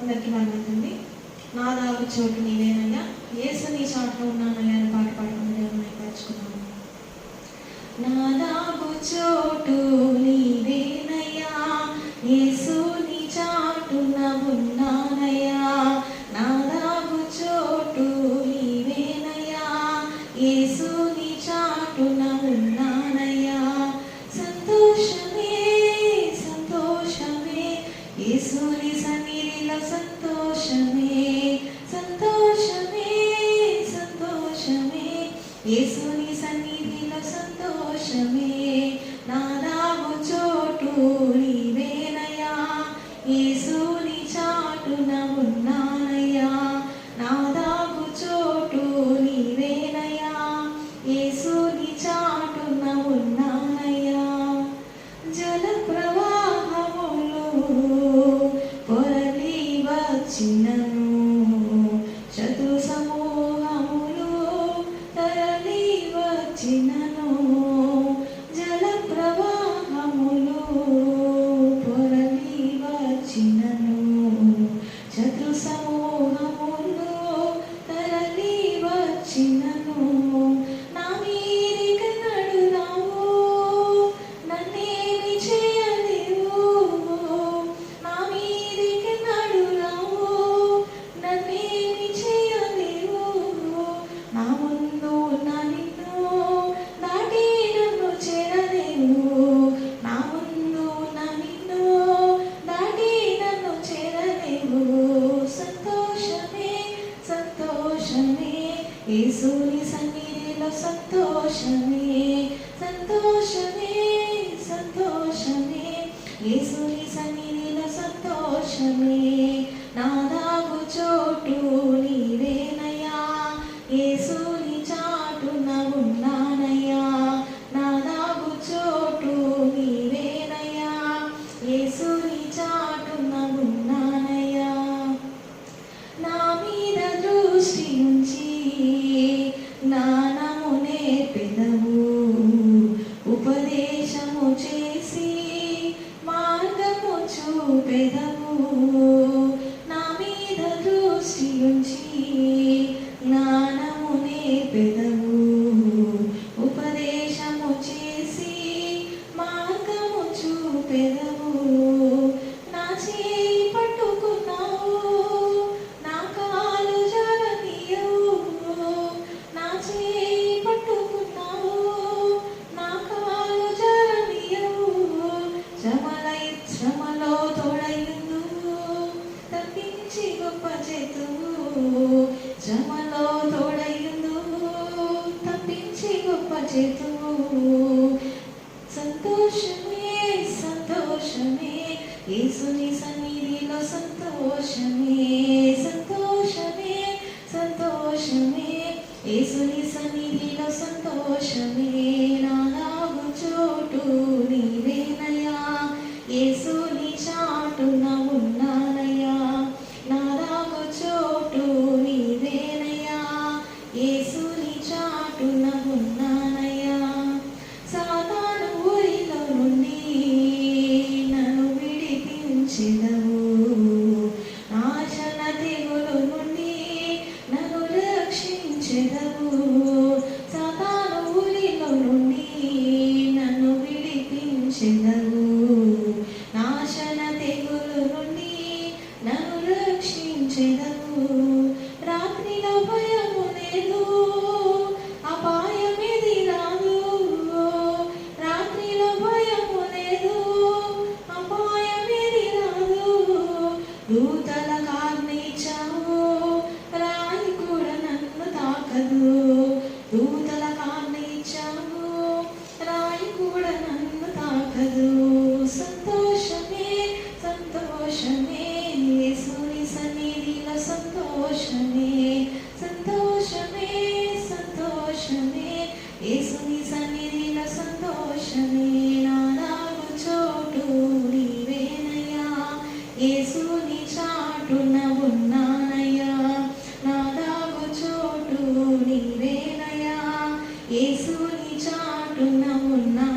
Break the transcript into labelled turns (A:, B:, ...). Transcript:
A: అందరికీ వందనండి నా దాగు చోటు నీవేనయ్యా. ఏసు నీ చాట్లో ఉన్నానయ్యా అని పాట పాడుకుని ఉన్నాయి యేసుని సన్నిధిలో సంతోషమే. నా చోటు నీవేనయా. యేసుని చాటున ఉన్నా సంతోషమే సంతోషమే సంతోషమే యేసుని సన్నిధిలో సంతోషమే నా మీద దృష్టి ఉంచి జ్ఞానము నేర్పెదవు ఉపదేశము చేసి మార్గము చూపెదవు. చేతువు సంతోషమే సంతోషమే. యేసుని సన్నిధిలో సంతోషమే సంతోషమే సంతోషమే. యేసుని సన్నిధిలో సంతోషమే. నాలాగు చోటు నీవేనయా యేసుని చాటున ఉన్నానయా నాలాగు చోటు నీవేనయా యేసుని చాటున చెందవు నాశన తెగులు నుండి నన్ను రక్షించెదవు రాత్రిలో భయము లేదు అపాయమేది రాదు. రాత్రిలో భయము లేదు అపాయమేది రాదు. అదో సంతోషమే సంతోషమే సూరి సన్నిధిల సంతోషమే సంతోషమే సంతోషమే ఏసుని సన్నిధిల సంతోషమే నానాలు చోటు నీవేనయ్యా ఏసుని చాటున ఉన్నానయ్యా. నానాగు చోటు నీవేనయ్యా. ఏసుని చాటున ఉన్నా